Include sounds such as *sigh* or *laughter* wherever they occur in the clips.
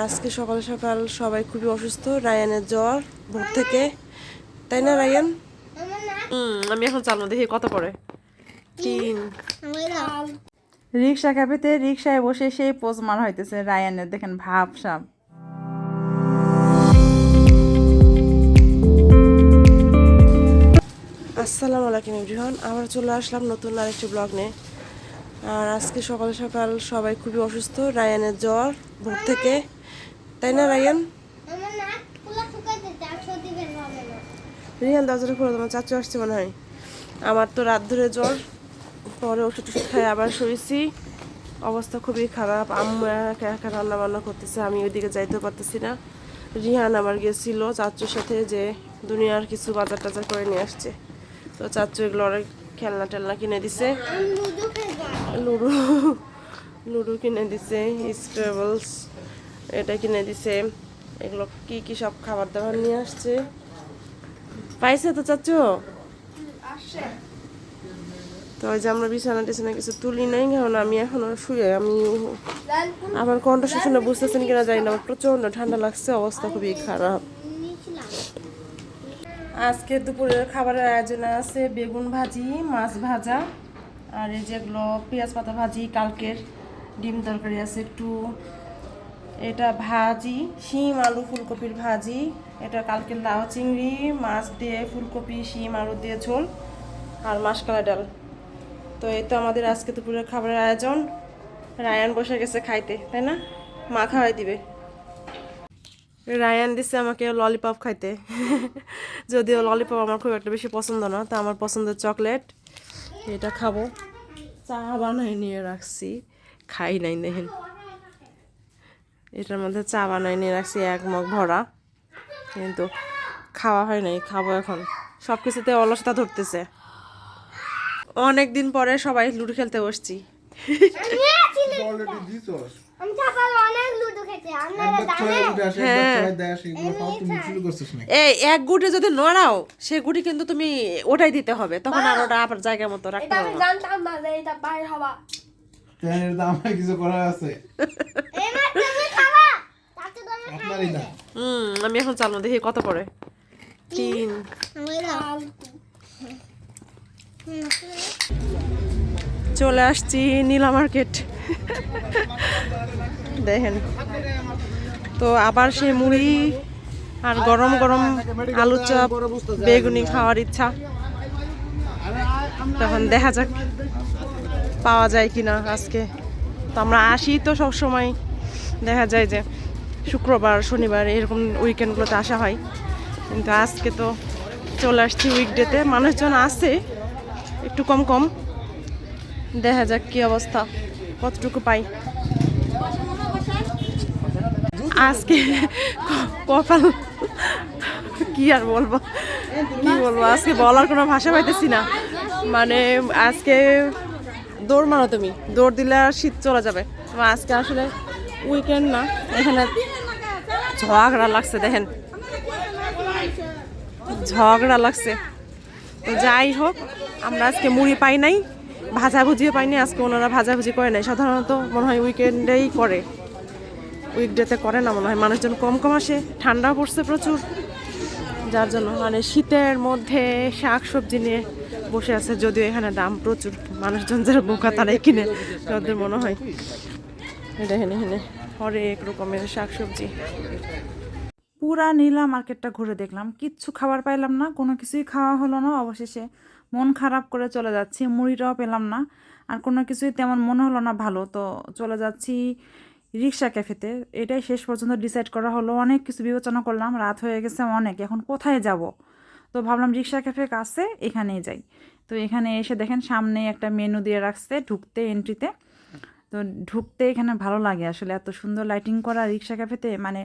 আজকে সকাল সকাল সবাই খুবই অসুস্থ রায়ানের জ্বর ভোর থেকে। তাই না রায়ান? হুম আমি এখন চালানো দেখি কত পড়ে। তিন। রিক্সা ক্যাফেতে রিক্সায় বসে সেই পোজ মারা হইতেছে রায়ানের দেখেন ভাব সাপ আসসালামু আলাইকুম এভরিওয়ান আবার চলে আসলাম নতুন আরেকটি ব্লগ নিয়ে। আর আজকে সকাল সকাল সবাই খুবই অসুস্থ রায়ানের জ্বর ভোর থেকে। তাই না রায়ান? আমার নাক খোলা শুকাইতে চারশো দিবেন হবে না। রিয়ান দরজাটা খুলে তোমার চাচু আসছে মনে হয়। আমার তো রাত ধরে জ্বর পরে ওষুধ টষুধ খাই আবার শুয়েছি। অবস্থা খুবই খারাপ আম্মু একা একা রান্না বান্না করতেছে আমি ওইদিকে যাইতে পারতেছি না। রিহান আবার গেছিল চাচুর সাথে যে দুনিয়ার কিছু বাজার টাজার করে নিয়ে আসছে। তো চাচু এগুলো অনেক খেলনা টেলনা কিনে দিছে। লুডো লুডো কিনে দিছে স্ক্রেবলস। এটা কিনে দিছে। এগুলো কি কি সব খাবার দাবার নিয়ে আসছে? পাইছে তো চাচ্চু তো ওই যে আমরা বিছানা টিছানা কিছু তুলি নাই কারণ আমি এখনও শুয়ে, আমি আমার কণ্ঠ শুনে বুঝতেছেন কিনা জানি না, আমার প্রচণ্ড ঠান্ডা লাগছে, অবস্থা খুবই খারাপ। আজকে দুপুরের খাবারের আয়োজনে আছে বেগুন ভাজি, মাছ ভাজা, আর এই যেগুলো পেঁয়াজ পাতা ভাজি, কালকের ডিম তরকারি আছে একটু এটা ভাজি, শিম আলু ফুলকপির ভাজি, এটা কালকের লাউ চিংড়ি, মাছ দিয়ে ফুলকপি, শিম, আলু দিয়ে ঝোল আর মাসকালা ডাল। তো এই তো আমাদের আজকে দুপুরের খাবারের আয়োজন। রায়ান বসে গেছে খাইতে, তাই না? মা খাওয়াই দিবে। রায়ান দিছে আমাকে ললিপপ খাইতে। *laughs* যদিও ললিপপ আমার খুব একটা বেশি পছন্দ না, তা আমার পছন্দের চকলেট। এটা খাব। চা বানাই নিয়ে রাখছি। খাই নাই দেখেন এটার মধ্যে চা বানাই নিয়ে রাখছি এক মগ ভরা। কিন্তু খাওয়া হয় নাই, খাব এখন। সব কিছুতে অলসতা ধরতেছে। অনেক দিন পরে সবাই লুডো খেলতে বসছি। এই এক গুটি যদি নড়াও, সে গুটি কিন্তু তুমি ওটাই দিতে হবে। তখন আর ওটা আবার জায়গার মতো রাখতে এটা দাম কিছু করা আছে। আপনারই না। হুম আমি এখন চালানো দেখি কত পড়ে? তিন। চলে আসছি নীলা মার্কেট। দেখেন। তো আবার সে মুড়ি আর গরম গরম আলু চপ বেগুনি খাওয়ার ইচ্ছা। তখন দেখা যাক। পাওয়া যায় কিনা আজকে। তো আমরা আসি তো সব সময় দেখা যায় যে শুক্রবার, শনিবার এরকম উইকেন্ডগুলোতে আসা হয়। কিন্তু আজকে তো চলে আসছি উইকডেতে মানুষজন আছে, একটু কম কম। দেখা যাক কি অবস্থা, কতটুকু পাই। আজকে কপাল, কি আর বলব? কি বলব? আজকে বলার কোনো ভাষা পাইতেছি না। মানে আজকে দৌড় মারো তুমি। দৌড় দিলে আর শীত চলে যাবে। তো আজকে আসলে উইকেন্ড না। এখানে ঝগড়া লাগছে, দেখেন। ঝগড়া লাগছে। তো যাই হোক, আমরা আজকে মুড়ি পাই নাই, ভাজাভুজিও পাইনি আজকে ওনারা ভাজাভুজি করে নাই। সাধারণত মনে হয় উইকেন্ডেই করে। উইকডেতে করে না, মনে হয় মানুষজন কম কম আসে ঠান্ডা পড়ছে প্রচুর। যার জন্য মানে শীতের মধ্যে শাক সবজি নিয়ে বসে আছে, যদিও এখানে দাম প্রচুর। মানুষজন যারা বোকা তারাই কিনে তাদের মনে হয়। এটা এখানে এখানে হরেক রকমের শাক সবজি পুরা নীলা মার্কেটটা ঘুরে দেখলাম। কিচ্ছু খাবার পাইলাম না, কোনো কিছুই খাওয়া হলো না, অবশেষে মন খারাপ করে চলে যাচ্ছি, মুড়িটাও পেলাম না। আর কোনো কিছুই তেমন মনে হলো না ভালো, তো চলে যাচ্ছি রিক্সা ক্যাফেতে। এটাই শেষ পর্যন্ত ডিসাইড করা হলো, অনেক কিছু বিবেচনা করলাম, রাত হয়ে গেছে অনেক, এখন কোথায় যাব? তো ভাবলাম রিক্সা ক্যাফে কাছে এখানেই যাই। তো এখানে এসে দেখেন সামনে একটা মেনু দিয়ে রাখছে ঢুকতে এন্ট্রিতে তো। ঢুকতে এখানে ভালো লাগে আসলে এত সুন্দর লাইটিং করা রিক্সা ক্যাফেতে। মানে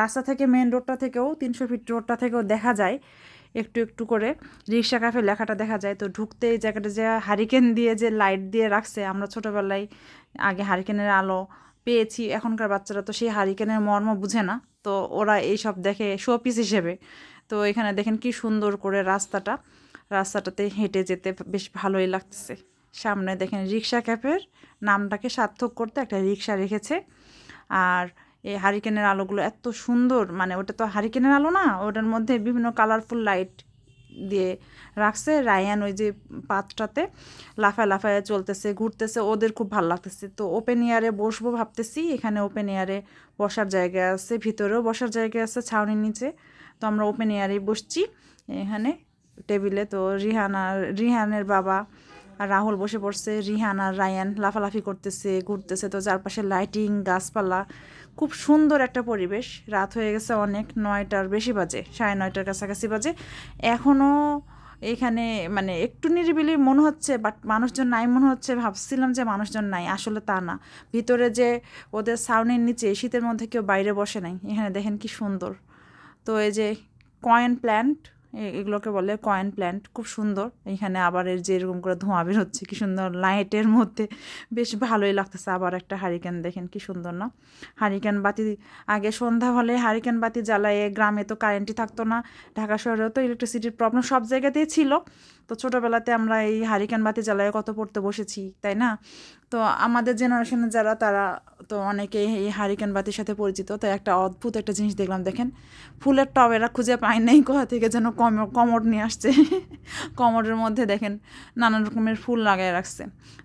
রাস্তা থেকে মেন রোডটা থেকেও তিনশো ফিট রোডটা থেকেও দেখা যায় একটু একটু করে। রিক্সা ক্যাফে লেখাটা দেখা যায়। তো ঢুকতে এই জায়গাটা যে হারিকেন দিয়ে যে লাইট দিয়ে রাখছে, আমরা ছোটোবেলায় আগে হারিকেনের আলো পেয়েছি, এখনকার বাচ্চারা তো সেই হারিকেনের মর্ম বুঝে না। তো ওরা এইসব দেখে শোপিস হিসেবে তো এখানে দেখেন কি সুন্দর করে রাস্তাটা, রাস্তাটাতে হেঁটে যেতে বেশ ভালোই লাগতেছে। সামনে দেখেন রিক্সা ক্যাফের নামটাকে সার্থক করতে একটা রিক্সা রেখেছে। আর এই হারিকেনের আলোগুলো এত সুন্দর মানে ওটা তো হারিকেনের আলো না, ওটার মধ্যে বিভিন্ন কালারফুল লাইট দিয়ে রাখছে। রায়ান ওই যে পাতটাতে লাফায় লাফায় চলতেছে, ঘুরতেছে, ওদের খুব ভালো লাগতেছে। তো ওপেন এয়ারে বসবো ভাবতেছি, এখানে ওপেন এয়ারে বসার জায়গা আছে, ভিতরেও বসার জায়গা আছে, ছাউনির নিচে। তো আমরা ওপেন এয়ারেই বসছি। এখানে টেবিলে তো রিহান আর, রিহানের বাবা আর রাহুল বসে পড়ছে। রিহান আর রায়ান লাফালাফি করতেছে, ঘুরতেছে। তো চারপাশে লাইটিং গাছপালা, খুব সুন্দর একটা পরিবেশ। রাত হয়ে গেছে অনেক, নয়টার বেশি বাজে, সাড়ে নয়টার কাছাকাছি বাজে। এখনও এখানে মানে একটু নিরিবিলি মনে হচ্ছে বাট মানুষজন নাই মনে হচ্ছে। ভাবছিলাম যে মানুষজন নাই, আসলে তা না। ভিতরে যে ওদের সাউনের নিচে, শীতের মধ্যে কেউ বাইরে বসে নাই। এখানে দেখেন কি সুন্দর। তো এই যে কয়েন প্ল্যান্ট এগুলোকে বলে কয়েন প্ল্যান্ট খুব সুন্দর। এখানে আবার এর যে এরকম করে ধোঁয়া বের হচ্ছে কি সুন্দর লাইটের মধ্যে। বেশ ভালোই লাগতেছে আবার একটা হারিকেন দেখেন কি সুন্দর না? হারিকেন বাতি, আগে সন্ধ্যা হলে হারিকেন বাতি জ্বালায়ে গ্রামে তো কারেন্টই থাকতো না। ঢাকা শহরেও তো ইলেকট্রিসিটির প্রবলেম সব জায়গাতেই ছিল। তো ছোটোবেলাতে আমরা এই হারিকেন বাতি জ্বালায়ে কত পড়তে বসেছি, তাই না? তো আমাদের জেনারেশনে যারা, তারা তো অনেকেই এই হারিকেন বাতির সাথে পরিচিত, তো একটা অদ্ভুত একটা জিনিস দেখলাম, দেখেন। ফুলের টব এরা খুঁজে পায় নাই কোথা থেকে, যেন কম কমর নিয়ে আসছে। কমরের মধ্যে দেখেন নানান রকমের ফুল লাগায় রাখছে।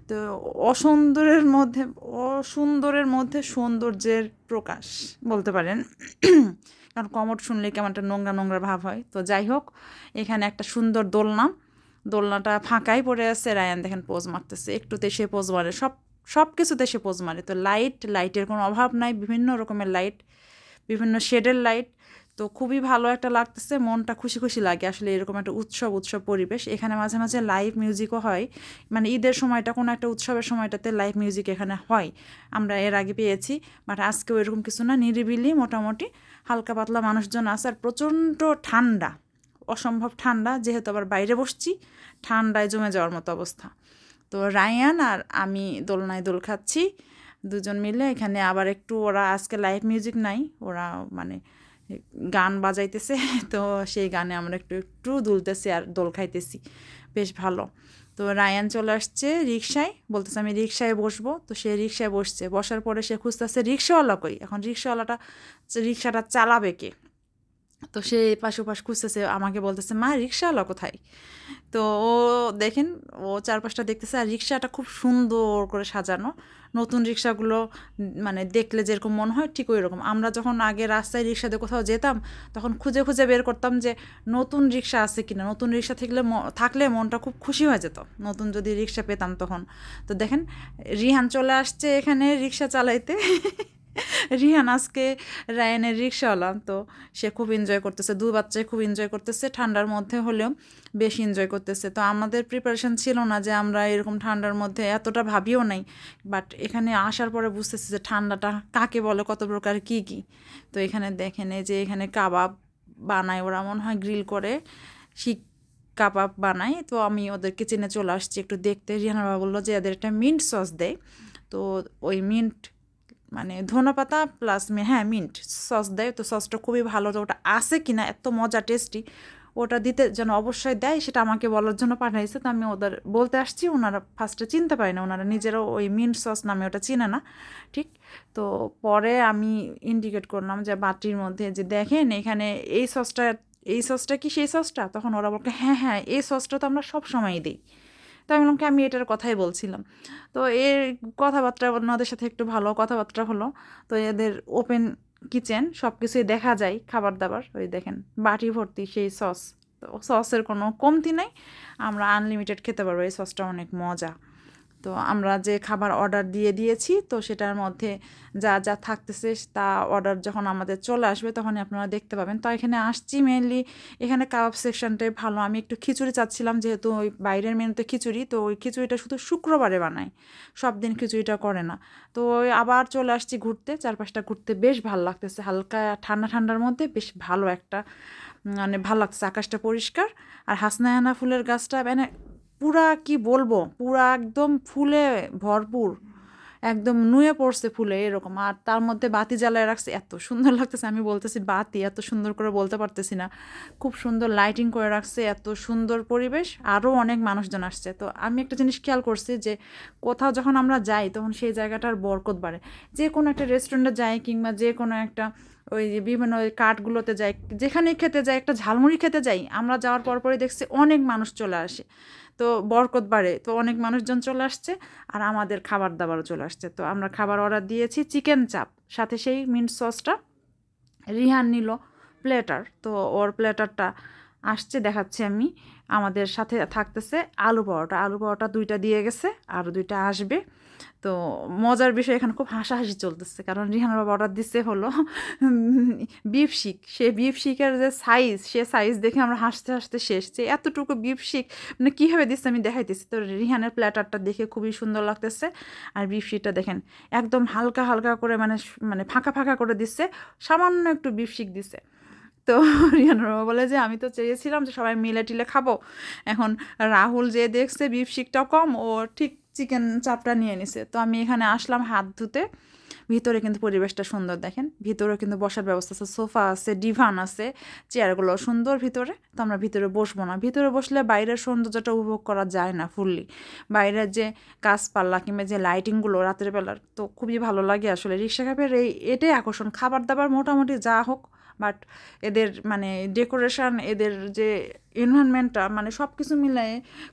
তো অসুন্দরের মধ্যে অসুন্দরের মধ্যে সৌন্দর্যের প্রকাশ বলতে পারেন। কারণ কমর শুনলে কেমন একটা নোংরা নোংরা ভাব হয়। তো যাই হোক, এখানে একটা সুন্দর দোলনা। দোলনাটা ফাঁকাই পড়ে আছে। রায়ান দেখেন পোজ মারতেছে। একটুতে সে পোজ মারে। সব সব কিছুতে সে পোজ মারে। তো লাইট লাইটের কোনো অভাব নাই। বিভিন্ন রকমের লাইট বিভিন্ন শেডের লাইট তো খুবই ভালো একটা লাগতেছে। মনটা খুশি খুশি লাগে। আসলে এরকম একটা উৎসব উৎসব পরিবেশ। এখানে মাঝে মাঝে লাইভ মিউজিকও হয়। মানে ঈদের সময়টা কোনো একটা উৎসবের সময়টাতে লাইভ মিউজিক এখানে হয়। আমরা এর আগে পেয়েছি। বাট আজকেও এরকম কিছু না। নিরিবিলি মোটামুটি হালকা পাতলা মানুষজন আছে। আর প্রচণ্ড ঠান্ডা। অসম্ভব ঠান্ডা, যেহেতু আবার বাইরে বসছি, ঠান্ডায় জমে যাওয়ার মতো অবস্থা। তো রায়ান আর আমি দোলনায় দোল খাচ্ছি, দুজন মিলে। এখানে আবার একটু ওরা আজকে লাইভ মিউজিক নাই, ওরা মানে গান বাজাইতেছে। *laughs* তো সেই গানে আমরা একটু একটু দুলতেছি আর দোল খাইতেছি। বেশ ভালো। তো রায়ান চলে আসছে রিক্সায় বলতেছে আমি রিক্সায় বসবো। তো সে রিক্সায় বসছে। বসার পরে সে খুঁজতেছে রিক্সাওয়ালা কই? এখন রিক্সাওয়ালাটা রিক্সাটা চালাবে কে? তো সে পাশ ওপাশ খুঁজতেছে, আমাকে বলতেছে, মা রিক্সাওয়ালা কোথায়? তো ও দেখেন, ও চারপাশটা দেখতেছে, আর রিক্সাটা খুব সুন্দর করে সাজানো। নতুন রিক্সাগুলো মানে দেখলে যেরকম মনে হয় ঠিক ওই রকম আমরা যখন আগে রাস্তায় রিক্সাতে কোথাও যেতাম, তখন খুঁজে খুঁজে বের করতাম যে, নতুন রিক্সা আছে কিনা? নতুন রিক্সা থাকলে থাকলে মনটা খুব খুশি হয়ে যেত। নতুন যদি রিক্সা পেতাম তখন। তো দেখেন, রিহান চলে আসছে এখানে রিক্সা চালাইতে। *laughs* *laughs* রিহান আজকে রায়ানের রিক্সাওয়ালা তো সে খুব এনজয় করতেছে দু বাচ্চায় খুব এনজয় করতেছে, ঠান্ডার মধ্যে হলেও বেশি এনজয় করতেছে। তো আমাদের প্রিপারেশন ছিল না যে আমরা এরকম ঠান্ডার মধ্যে এতটা ভাবিও নাই বাট এখানে আসার পরে বুঝতেছি যে ঠান্ডাটা কাকে বলে, কত প্রকার, কী কী? তো এখানে দেখেন যে এখানে কাবাব বানায়, ওরা মনে হয় গ্রিল করে, শিক কাবাব বানায়। তো আমি ওদের কিচেনে চলে আসছি একটু দেখতে। রিহানা বাবা বলল যে এদের একটা মিন্ট সস দেয়। তো ওই মিন্ট মানে ধনেপাতা প্লাস হ্যাঁ মিন্ট সস দেয়। তো সসটা খুবই ভালো তো ওটা আছে কি না এত মজা টেস্টি ওটা দিতে যেন অবশ্যই দেয়, সেটা আমাকে বলার জন্য পাঠাইছে। তো আমি ওদের বলতে আসছি, ওনারা ফার্স্টে চিনতে পারে না, ওনারা নিজেরাও ওই মিন্ট সস নামে ওটা চিনে না, ঠিক? তো পরে আমি ইন্ডিকেট করলাম যে বাটির মধ্যে যে দেখেন এখানে এই সসটা এই সসটা কি সেই সসটা তখন ওরা বলকে হ্যাঁ হ্যাঁ এই সসটা তো আমরা সব সময় দিই। তো আমি বললাম কি, আমি এটার কথাই বলছিলাম। তো এর কথাবার্তা ওনাদের সাথে একটু ভালো কথাবার্তা হলো। তো এদের ওপেন কিচেন সব কিছুই দেখা যায় খাবার দাবার ওই দেখেন, বাটি ভর্তি সেই সস তো সসের কোনো কমতি নাই, আমরা আনলিমিটেড খেতে পারব, এই সসটা অনেক মজা। তো আমরা যে খাবার অর্ডার দিয়ে দিয়েছি, তো সেটার মধ্যে যা যা থাকতেছে তা অর্ডার যখন আমাদের চলে আসবে তখনই আপনারা দেখতে পাবেন। তো এখানে আসছি মেনলি এখানে কাবাব সেকশনটাই ভালো। আমি একটু খিচুড়ি চাচ্ছিলাম যেহেতু ওই বাইরের মেনুতে খিচুড়ি, তো ওই খিচুড়িটা শুধু শুক্রবারে বানায়, সব দিন খিচুড়িটা করে না। তো ওই আবার চলে আসছি ঘুরতে, চারপাশটা ঘুরতে বেশ ভালো লাগতেছে। হালকা ঠান্ডা ঠান্ডার মধ্যে বেশ ভালো একটা মানে ভালো লাগছে আকাশটা পরিষ্কার। আর হাসনায়ানা ফুলের গাছটা মানে পুরা কি বলব? পুরা একদম ফুলে ভরপুর। একদম নুয়ে পড়ছে ফুলে এরকম। আর তার মধ্যে বাতি জ্বালায় রাখছে। এত সুন্দর লাগতেছে। আমি বলতেছি, বাতি এত সুন্দর করে বলতে পারতেছি না। খুব সুন্দর লাইটিং করে রাখছে। এত সুন্দর পরিবেশ। আরও অনেক মানুষজন আসছে। তো আমি একটা জিনিস খেয়াল করছি যে, কোথাও যখন আমরা যাই, তখন সেই জায়গাটার বরকত বাড়ে। যে কোনো একটা রেস্টুরেন্টে যাই কিংবা যে কোনো একটা ওই যে বিভিন্ন ওই কাঠগুলোতে যাই যেখানেই খেতে যাই, একটা ঝালমুড়ি খেতে যাই, আমরা যাওয়ার পর পরপরই দেখছি অনেক মানুষ চলে আসে। তো বরকত বাড়ে, তো অনেক মানুষজন চলে আসছে আর আমাদের খাবার দাবারও চলে আসছে। তো আমরা খাবার অর্ডার দিয়েছি চিকেন চাপ সাথে সেই মিন্ট সসটা রিহান নিল প্লেটার তো ওর প্লেটারটা আসছে, দেখাচ্ছি আমি। আমাদের সাথে থাকতেছে আলু পরোটা। আলু পরোটা দুইটা দিয়ে গেছে, আরও দুইটা আসবে। তো মজার বিষয় এখানে খুব হাসাহাসি চলতেছে। কারণ রিহানের বাবা অর্ডার দিচ্ছে হলো বিফ শিক সে বিফ শিকের যে সাইজ সে সাইজ দেখে আমরা হাসতে হাসতে শেষ। যে এতটুকু বিফ শিক মানে কীভাবে দিচ্ছে আমি দেখাইতেছি। তো রিহানের প্ল্যাটারটা দেখে খুবই সুন্দর লাগতেছে। আর বিফ শিকটা দেখেন, একদম হালকা হালকা করে মানে মানে ফাঁকা ফাঁকা করে দিচ্ছে। সামান্য একটু বিফ শিক দিচ্ছে তো *laughs* রিয়ানোর বাবা বলে যে, আমি তো চেয়েছিলাম যে সবাই মিলে টিলে খাব। এখন রাহুল যে দেখছে বিফ শিকটাও কম, ও ঠিক চিকেন চাপটা নিয়ে নিছে। তো আমি এখানে আসলাম হাত ধুতে। ভিতরে কিন্তু পরিবেশটা সুন্দর, দেখেন। ভিতরে কিন্তু বসার ব্যবস্থা আছে, সোফা আছে, ডিভান আছে, চেয়ারগুলো সুন্দর ভিতরে। তো আমরা ভিতরে বসবো না। ভিতরে বসলে বাইরের সৌন্দর্যটা উপভোগ করা যায় না ফুললি বাইরের যে গাছপাল্লা কিংবা যে লাইটিংগুলো রাতের বেলার, তো খুবই ভালো লাগে আসলে। রিক্সা ক্যাফের এই, এটাই আকর্ষণ। খাবার দাবার মোটামুটি যা হোক বাট এদের মানে ডেকোরেশন এদের যে এনভায়রনমেন্টটা মানে সব কিছু মিলাই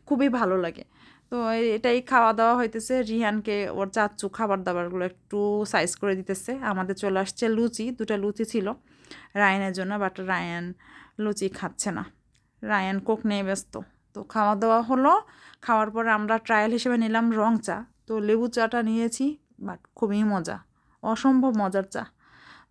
খুবই ভালো লাগে। তো এটাই খাওয়া দাওয়া হইতেছে। রিহানকে ওর চাচ্চু খাবার দাবারগুলো একটু সাইজ করে দিতেছে। আমাদের চলে আসছে লুচি। দুটো লুচি ছিল রায়ানের জন্য বাট রায়ান লুচি খাচ্ছে না। রায়ান কোক নিয়ে ব্যস্ত। তো খাওয়া দাওয়া হলো। খাওয়ার পর আমরা ট্রায়াল হিসেবে নিলাম রং চা। তো লেবু চাটা নিয়েছি বাট খুবই মজা। অসম্ভব মজার চা।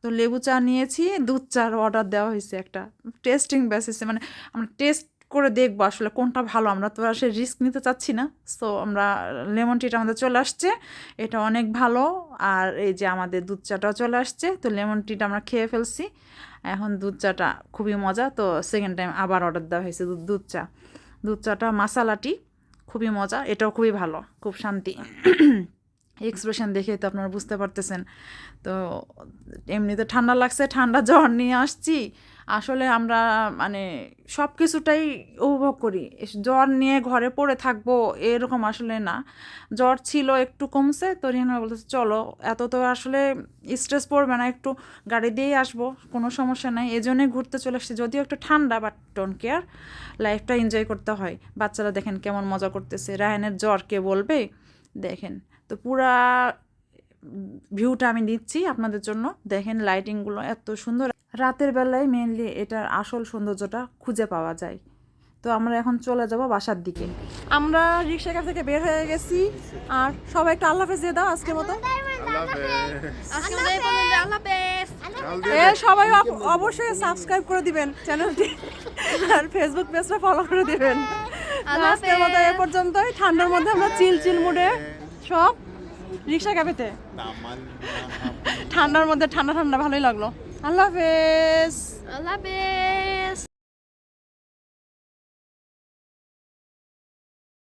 তো লেবু চা নিয়েছি, দুধ চার অর্ডার দেওয়া হয়েছে একটা। টেস্টিং বেসিসে মানে আমরা টেস্ট করে দেখব আসলে কোনটা ভালো। আমরা তো আর সে রিস্ক নিতে চাচ্ছি না। সো আমরা লেমন টিটা আমাদের চলে আসছে। এটা অনেক ভালো। আর এই যে আমাদের দুধ চাটাও চলে আসছে। তো লেমন টিটা আমরা খেয়ে ফেলছি। এখন দুধ চাটা খুবই মজা। তো সেকেন্ড টাইম আবার অর্ডার দেওয়া হয়েছে দুধ দুধ চা। দুধ চাটা মশালাটি খুবই মজা। এটাও খুবই ভালো। খুব শান্তি। এক্সপ্রেশন দেখে তো আপনারা বুঝতে পারতেছেন। তো এমনিতে ঠান্ডা লাগছে, ঠান্ডা জ্বর নিয়ে আসছি। আসলে আমরা মানে সব কিছুটাই উপভোগ করি। জ্বর নিয়ে ঘরে পড়ে থাকব এরকম আসলে না। জ্বর ছিল একটু কমছে, তো রিহানা বলতেছে, চলো, এত তো আসলে স্ট্রেস পড়বে না, একটু গাড়ি দিয়েই আসব, কোনো সমস্যা নাই। এই জন্যই ঘুরতে চলে এসেছি যদিও একটু ঠান্ডা বাট ডোন্ট কেয়ার লাইফটা এনজয় করতে হয়। বাচ্চারা দেখেন কেমন মজা করতেছে। রায়নের জ্বর কে বলবে? দেখেন। তো পুরা ভিউটা আমি দিচ্ছি আপনাদের জন্য। দেখেন লাইটিংগুলো এত সুন্দর। রাতের বেলায় মেনলি এটার আসল সৌন্দর্যটা খুঁজে পাওয়া যায়। তো আমরা এখন চলে যাব বাসার দিকে। আমরা রিক্সা ক্যাফ থেকে বের হয়ে গেছি। আর সবাই একটু আল্লাহ হাফেজ দিয়ে দাও আজকের মতো। সবাই অব- অবশ্যই সাবস্ক্রাইব করে দিবেন চ্যানেলটি আর ফেসবুক পেজটা ফলো করে দিবেন। আজকের মতো এ পর্যন্তই। ঠান্ডার মধ্যে আমরা চিল চিল মুডে সব রিক্সা ক্যাফেতে। ঠান্ডার মধ্যে ঠান্ডা ঠান্ডা ভালোই লাগল। আল্লাহ হাফেজ। আল্লাহ হাফেজ।